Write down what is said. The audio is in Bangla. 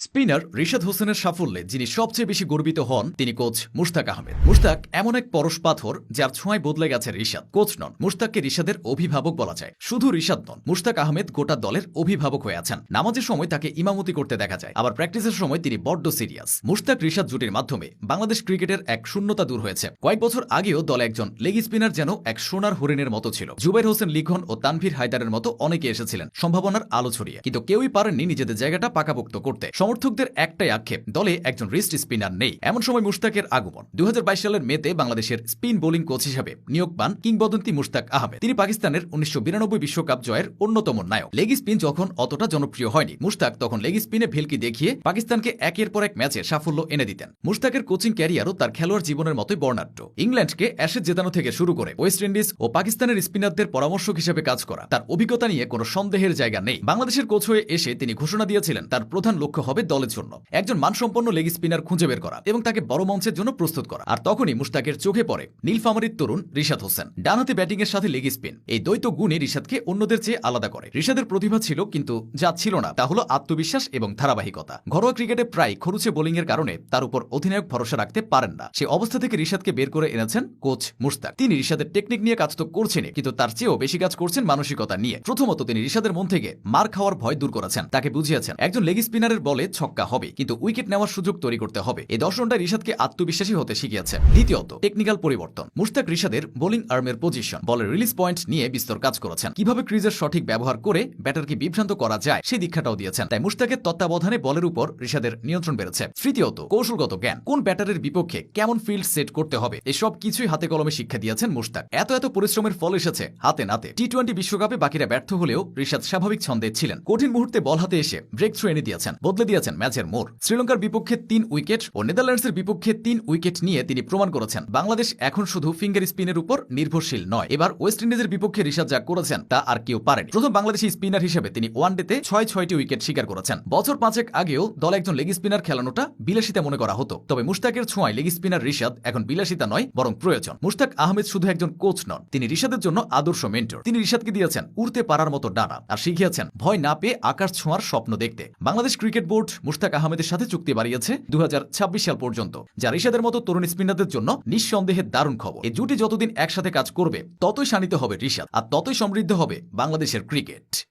স্পিনার রিশাদ হোসেনের সাফল্যে যিনি সবচেয়ে বেশি গর্বিত হন, তিনি কোচ মুশতাক আহমেদ। মুশতাক এমন এক পরশ পাথর যার ছোঁয়ায় বদলে গেছে রিশাদ। কোচ নন, মুশতাককে রিশাদের অভিভাবক বলা যায়। শুধু রিশাদ নন, মুশতাক আহমেদ গোটা দলের অভিভাবক হয়ে আছেন। নামাজের সময় তাকে ইমামতি করতে দেখা যায়, আবার প্র্যাকটিসের সময় তিনি বড্ড সিরিয়াস। মুশতাক রিশাদ জুটির মাধ্যমে বাংলাদেশ ক্রিকেটের এক শূন্যতা দূর হয়েছে। কয়েক বছর আগেও দলে একজন লেগ স্পিনার যেন এক সোনার হরিণের মতো ছিল। জুবাইর হোসেন, লিখন ও তানভীর হায়দারের মতো অনেকে এসেছিলেন, সম্ভাবনার আলো ছড়িয়ে। কিন্তু কেউই পারেননি নিজেদের জায়গাটা পাকাপোক্ত করতে। সমর্থকদের একটাই আক্ষেপ, দলে একজন রিস্ট স্পিনার নেই। এমন সময় মুশতাকের আগমন। দু হাজার বাইশ সালের মেতে বাংলাদেশের স্পিন বোলিং কোচ হিসেবে নিয়োগ পান কিংবদন্তি মুশতাক আহমেদ। তিনি পাকিস্তানের উনিশশো বিশ্বকাপ জয়ের অন্যতম নায়ক। লেগ স্পিন যখন অতটা জনপ্রিয় হয়নি, মুশতাক তখন লেগ স্পিনে ভেলকি দেখিয়ে পাকিস্তানকে একের পর এক ম্যাচে সাফল্য এনে দিতেন। মুশতাকের কোচিং ক্যারিয়ারও তার খেলোয়াড় জীবনের মতোই বর্ণাঢ্য। ইংল্যান্ডকে অ্যাশেজ জেতানো থেকে শুরু করে ওয়েস্ট ইন্ডিজ ও পাকিস্তানের স্পিনারদের পরামর্শক হিসেবে কাজ করা তার অভিজ্ঞতা নিয়ে কোনো সন্দেহের জায়গা নেই। বাংলাদেশের কোচ হয়ে এসে তিনি ঘোষণা দিয়েছিলেন, তার প্রধান লক্ষ্য হবে দলের জন্য। একজন মানসম্পন্ন লেগ স্পিনার খুঁজে বের করা এবং তাকে বড় মঞ্চের জন্য প্রস্তুত করা। আর তখনই মুশতাকের চোখে পড়ে নীলফামারির তরুণ রিশাদ হোসেন। ডানহাতে ব্যাটিং এর সাথে লেগ স্পিন। এই দ্বৈত গুণই রিশাদকে অন্যদের চেয়ে আলাদা করে। রিশাদের প্রতিভা ছিল, কিন্তু যা ছিল না, তা হলো আত্মবিশ্বাস এবং ধারাবাহিকতা। ঘরোয়া ক্রিকেটে প্রায় খরুচে বোলিং এর কারণে তার উপর অধিনায়ক ভরসা রাখতে পারেন না। সে অবস্থা থেকে রিশাদকে বের করে এনেছেন কোচ মুশতাক। তিনি রিশাদের টেকনিক নিয়ে কাজ তো করছেন কিন্তু তার চেয়েও বেশি কাজ করছেন মানসিকতা নিয়ে। প্রথমত তিনি রিশাদের মন থেকে মার খাওয়ার ভয় দূর করেছেন। তাকে বুঝিয়েছেন, একজন লেগ স্পিনারের বলে ছক্কা হবে, কিন্তু উইকেট নেওয়ার সুযোগ তৈরি করতে হবে। এই দর্শনটা রিশাদকে আত্মবিশ্বাসী হতে শিখিয়েছে। দ্বিতীয়ত টেকনিক্যাল পরিবর্তন। মুশতাক রিশাদের বোলিং আর্মের পজিশন বলের রিলিজ পয়েন্ট নিয়ে বিস্তর কাজ করেছেন। কীভাবে ক্রিজের সঠিক ব্যবহার করে ব্যাটারকে বিভ্রান্ত করা যায় সেই দীক্ষাটাও দিয়েছেন। তাই মুশতাকের তত্ত্বাবধানে বলের উপর রিশাদের নিয়ন্ত্রণ বেড়েছে। তৃতীয়ত, কৌশলগত জ্ঞান। কোন ব্যাটারের বিপক্ষে কেমন ফিল্ড সেট করতে হবে, এসব কিছুই হাতে কলমে শিক্ষা দিয়েছেন মুশতাক। এত এত পরিশ্রমের ফল এসেছে হাতে নাতে। টি টোয়েন্টি বিশ্বকাপে বাকিরা ব্যর্থ হলেও রিশাদ স্বাভাবিক ছন্দে ছিলেন। কঠিন মুহূর্তে বল হাতে এসে ব্রেক থ্রু এনে দিয়েছেন। বদলে দিয়েছেন ম্যাচের মোড়। শ্রীলঙ্কার বিপক্ষে তিন উইকেট ও নেদারল্যান্ডসের বিপক্ষে তিন উইকেট নিয়ে তিনি প্রমাণ করেছেন। বাংলাদেশ এখন শুধু ফিঙ্গার স্পিনের উপর নির্ভরশীল নয়। এবার ওয়েস্ট ইন্ডিজের বিপক্ষে রিশাদ যা করেছেন তা আর কেউ পারেনি। প্রথম বাংলাদেশি স্পিনার হিসেবে তিনি ওয়ানডেতে ছয় ছয়টি উইকেট শিকার করেছেন। বছর পাঁচেক আগেও দলে একজন লেগ স্পিনার খেলানোটা বিলাসিতা মনে করা হতো। তবে মুশতাকের ছোঁয়ায় লেগ স্পিনার রিশাদ এখন বিলাসিতা নয়, বরং প্রয়োজন। মুশতাক আহমেদ শুধু একজন কোচ নন, তিনি রিশাদের জন্য আদর্শ মেন্টর। তিনি রিশাদকে দিয়েছেন উড়তে পারার মতো ডানা, আর শিখিয়েছেন ভয় না পেয়ে আকাশ ছোঁয়ার স্বপ্ন দেখতে। বাংলাদেশ ক্রিকেট বোর্ড মুশতাক আহমেদের সাথে চুক্তি বাড়িয়েছে দু হাজার ছাব্বিশ সাল পর্যন্ত, যা ঋষাদের মতো তরুণ স্পিনারদের জন্য নিঃসন্দেহে দারুণ খবর। এই জুটি যতদিন একসাথে কাজ করবে, ততই শানিত হবে ঋষাদ আর ততই সমৃদ্ধ হবে বাংলাদেশের ক্রিকেট।